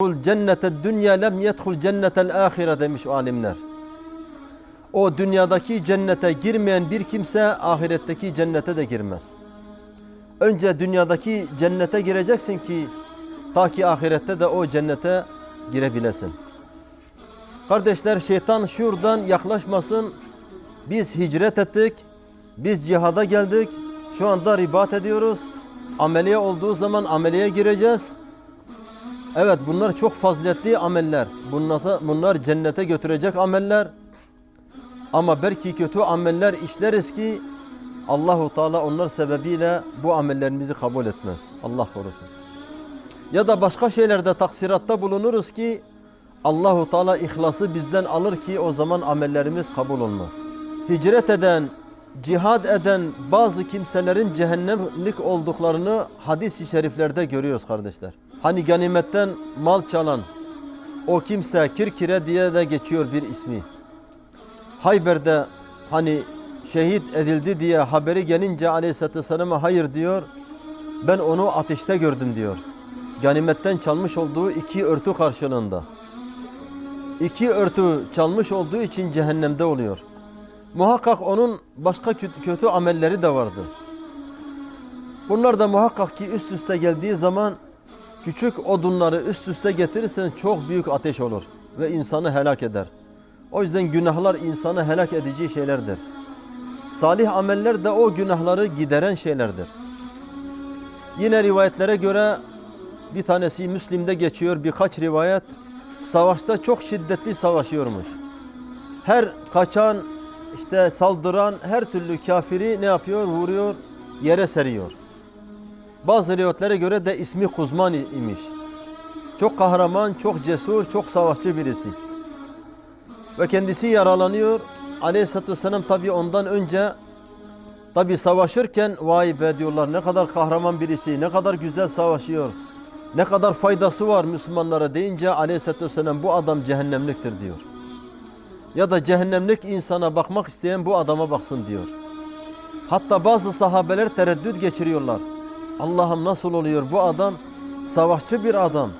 Kul cennete dünya lem yedhul cennetel ahire demiş alimler. O dünyadaki cennete girmeyen bir kimse ahiretteki cennete de girmez. Önce dünyadaki cennete gireceksin ki ta ki ahirette de o cennete girebilesin. Kardeşler şeytan şuradan yaklaşmasın. Biz hicret ettik. Biz cihada geldik. Şu anda ribat ediyoruz. Ameliye olduğu zaman ameliye gireceğiz. Evet bunlar çok faziletli ameller. Bunlar, bunlar cennete götürecek ameller. Ama belki kötü ameller işleriz ki Allahu Teala onlar sebebiyle bu amellerimizi kabul etmez. Allah korusun. Ya da başka şeylerde taksiratta bulunuruz ki Allahu Teala ihlası bizden alır ki o zaman amellerimiz kabul olmaz. Hicret eden, cihad eden bazı kimselerin cehennemlik olduklarını hadis-i şeriflerde görüyoruz kardeşler. Hani ganimetten mal çalan o kimse Kirkire diye de geçiyor bir ismi. Hayber'de hani şehit edildi diye haberi gelince Aleyhisselatü Vesselam'a hayır diyor. Ben onu ateşte gördüm diyor. Ganimetten çalmış olduğu iki örtü karşılığında. İki örtü çalmış olduğu için cehennemde oluyor. Muhakkak onun başka kötü amelleri de vardı. Bunlar da muhakkak ki üst üste geldiği zaman küçük odunları üst üste getirirseniz çok büyük ateş olur ve insanı helak eder. O yüzden günahlar insanı helak edici şeylerdir. Salih ameller de o günahları gideren şeylerdir. Yine rivayetlere göre bir tanesi Müslim'de geçiyor birkaç rivayet. Savaşta çok şiddetli savaşıyormuş. Her kaçan, işte saldıran her türlü kafiri ne yapıyor? Vuruyor, yere seriyor. Bazı rivayetlere göre de ismi Kuzman imiş. Çok kahraman, çok cesur, çok savaşçı birisi. Ve kendisi yaralanıyor. Aleyhisselatü Vesselam tabi ondan önce tabi savaşırken vay be diyorlar ne kadar kahraman birisi, ne kadar güzel savaşıyor. Ne kadar faydası var Müslümanlara deyince Aleyhisselatü Vesselam bu adam cehennemliktir diyor. Ya da cehennemlik insana bakmak isteyen bu adama baksın diyor. Hatta bazı sahabeler tereddüt geçiriyorlar. Allah'ım nasıl oluyor bu adam savaşçı bir adam,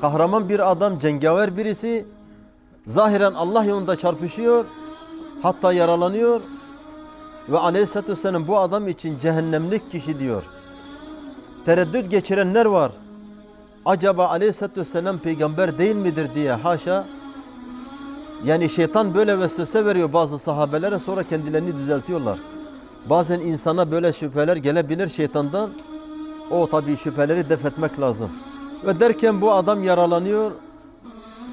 kahraman bir adam, cengaver birisi zahiren Allah yolunda çarpışıyor hatta yaralanıyor ve aleyhissalatü vesselam bu adam için cehennemlik kişi diyor. Tereddüt geçirenler var. Acaba aleyhissalatü vesselam peygamber değil midir diye haşa yani şeytan böyle vesvese veriyor bazı sahabelere sonra kendilerini düzeltiyorlar. Bazen insana böyle şüpheler gelebilir şeytandan. O tabii şüpheleri def etmek lazım. Ve derken bu adam yaralanıyor.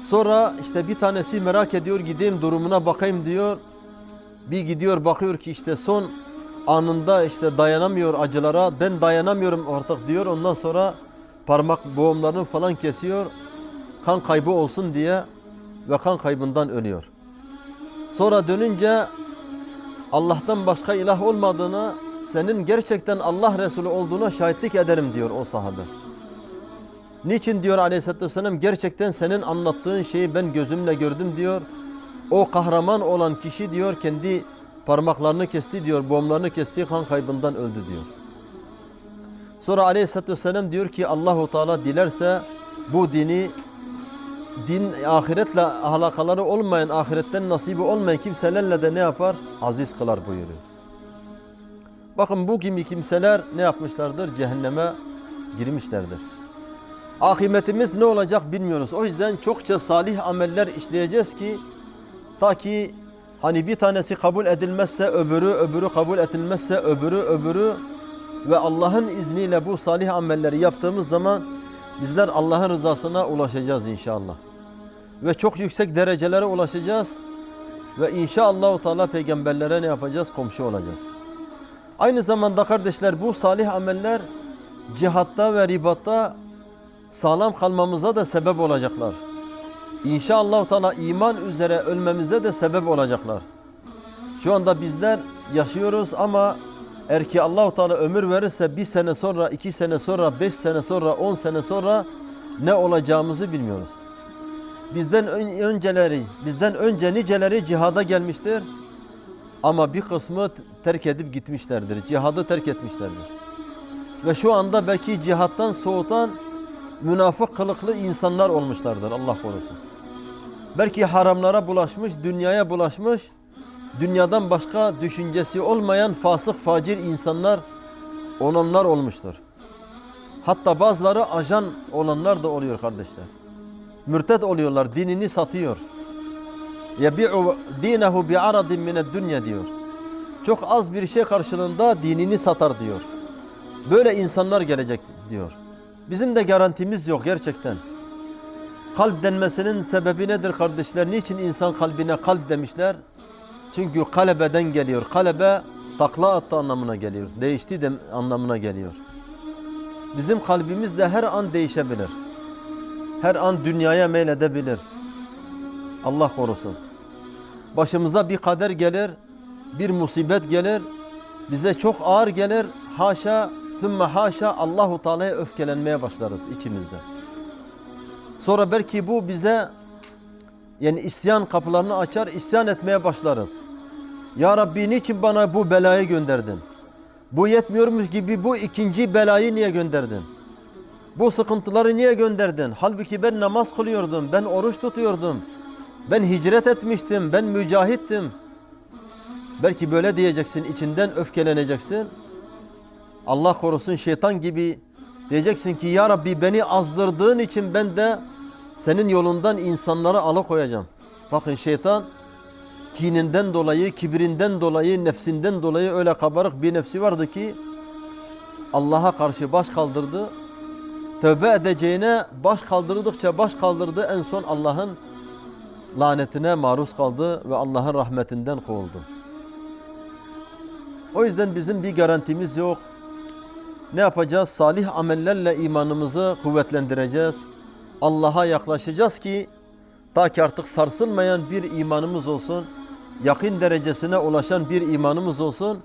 Sonra işte bir tanesi merak ediyor gideyim durumuna bakayım diyor. Bir gidiyor bakıyor ki işte son anında işte dayanamıyor acılara. Ben dayanamıyorum artık diyor. Ondan sonra parmak boğumlarını falan kesiyor. Kan kaybı olsun diye ve kan kaybından ölüyor. Sonra dönünce Allah'tan başka ilah olmadığına, senin gerçekten Allah Resulü olduğuna şahitlik ederim diyor o sahabe. Niçin diyor Aleyhisselatü Vesselam gerçekten senin anlattığın şeyi ben gözümle gördüm diyor. O kahraman olan kişi diyor kendi parmaklarını kesti diyor, boğumlarını kesti, kan kaybından öldü diyor. Sonra Aleyhisselatü Vesselam diyor ki Allahu Teala dilerse bu dini din ahiretle alakaları olmayan, ahiretten nasibi olmayan kimselerle de ne yapar? Aziz kılar buyuruyor. Bakın bu gibi kimseler ne yapmışlardır? Cehenneme girmişlerdir. Ahimetimiz ne olacak bilmiyoruz. O yüzden çokça salih ameller işleyeceğiz ki ta ki hani bir tanesi kabul edilmezse öbürü, öbürü kabul edilmezse öbürü, öbürü ve Allah'ın izniyle bu salih amelleri yaptığımız zaman bizler Allah'ın rızasına ulaşacağız inşallah. Ve çok yüksek derecelere ulaşacağız ve inşallah Teala peygamberlere ne yapacağız? Komşu olacağız. Aynı zamanda kardeşler bu salih ameller cihatta ve ribatta sağlam kalmamıza da sebep olacaklar. İnşallah Teala iman üzere ölmemize de sebep olacaklar. Şu anda bizler yaşıyoruz ama eğer ki allah Teala ömür verirse bir sene sonra, iki sene sonra, beş sene sonra, on sene sonra ne olacağımızı bilmiyoruz. Bizden ön- önceleri, bizden önce niceleri cihada gelmiştir. Ama bir kısmı terk edip gitmişlerdir. Cihadı terk etmişlerdir. Ve şu anda belki cihattan soğutan münafık kılıklı insanlar olmuşlardır Allah korusun. Belki haramlara bulaşmış, dünyaya bulaşmış, dünyadan başka düşüncesi olmayan fasık facir insanlar olanlar olmuştur. Hatta bazıları ajan olanlar da oluyor kardeşler. Mürted oluyorlar, dinini satıyor. Yebi'u dinehu bi aradin mined dünya diyor. Çok az bir şey karşılığında dinini satar diyor. Böyle insanlar gelecek diyor. Bizim de garantimiz yok gerçekten. Kalp denmesinin sebebi nedir kardeşler? Niçin insan kalbine kalp demişler? Çünkü kalebeden geliyor. Kalebe takla attı anlamına geliyor. Değişti de anlamına geliyor. Bizim kalbimiz de her an değişebilir. Her an dünyaya meyledebilir. Allah korusun. Başımıza bir kader gelir, bir musibet gelir, bize çok ağır gelir. Haşa, thümme haşa Allahu Teala'ya öfkelenmeye başlarız içimizde. Sonra belki bu bize yani isyan kapılarını açar, isyan etmeye başlarız. Ya Rabbi niçin bana bu belayı gönderdin? Bu yetmiyormuş gibi bu ikinci belayı niye gönderdin? Bu sıkıntıları niye gönderdin? Halbuki ben namaz kılıyordum, ben oruç tutuyordum. Ben hicret etmiştim, ben mücahittim. Belki böyle diyeceksin, içinden öfkeleneceksin. Allah korusun şeytan gibi diyeceksin ki ya Rabbi beni azdırdığın için ben de senin yolundan insanları alıkoyacağım. Bakın şeytan kininden dolayı, kibrinden dolayı, nefsinden dolayı öyle kabarık bir nefsi vardı ki Allah'a karşı baş kaldırdı. Tövbe edeceğine baş kaldırdıkça baş kaldırdı. En son Allah'ın lanetine maruz kaldı ve Allah'ın rahmetinden kovuldu. O yüzden bizim bir garantimiz yok. Ne yapacağız? Salih amellerle imanımızı kuvvetlendireceğiz. Allah'a yaklaşacağız ki ta ki artık sarsılmayan bir imanımız olsun. Yakın derecesine ulaşan bir imanımız olsun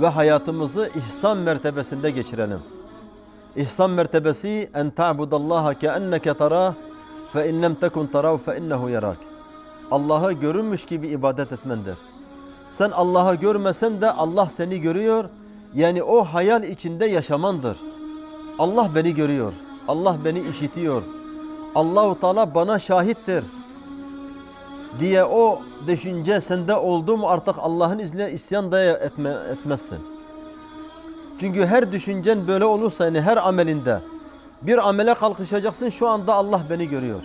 ve hayatımızı ihsan mertebesinde geçirelim. İhsan mertebesi en ta'budallaha keenneke tarah fe in lem tekun tarahu fe innehu yarak. Allah'ı görünmüş gibi ibadet etmendir. Sen Allah'ı görmesen de Allah seni görüyor. Yani o hayal içinde yaşamandır. Allah beni görüyor. Allah beni işitiyor. Allahu Teala bana şahittir. Diye o düşünce sende oldu mu artık Allah'ın izniyle isyan da etme, etmezsin. Çünkü her düşüncen böyle olursa yani her amelinde bir amele kalkışacaksın şu anda Allah beni görüyor.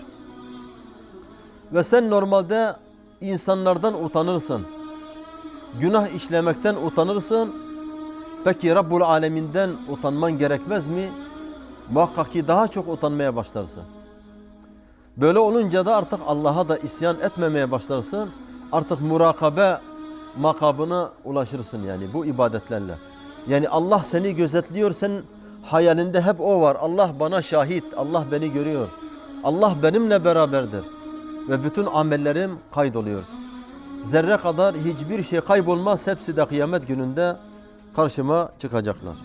Ve sen normalde insanlardan utanırsın. Günah işlemekten utanırsın. Peki Rabbul Aleminden utanman gerekmez mi? Muhakkak ki daha çok utanmaya başlarsın. Böyle olunca da artık Allah'a da isyan etmemeye başlarsın. Artık murakabe makabına ulaşırsın yani bu ibadetlerle. Yani Allah seni gözetliyor, sen hayalinde hep o var. Allah bana şahit, Allah beni görüyor. Allah benimle beraberdir. Ve bütün amellerim kaydoluyor. Zerre kadar hiçbir şey kaybolmaz, hepsi de kıyamet gününde karşıma çıkacaklar.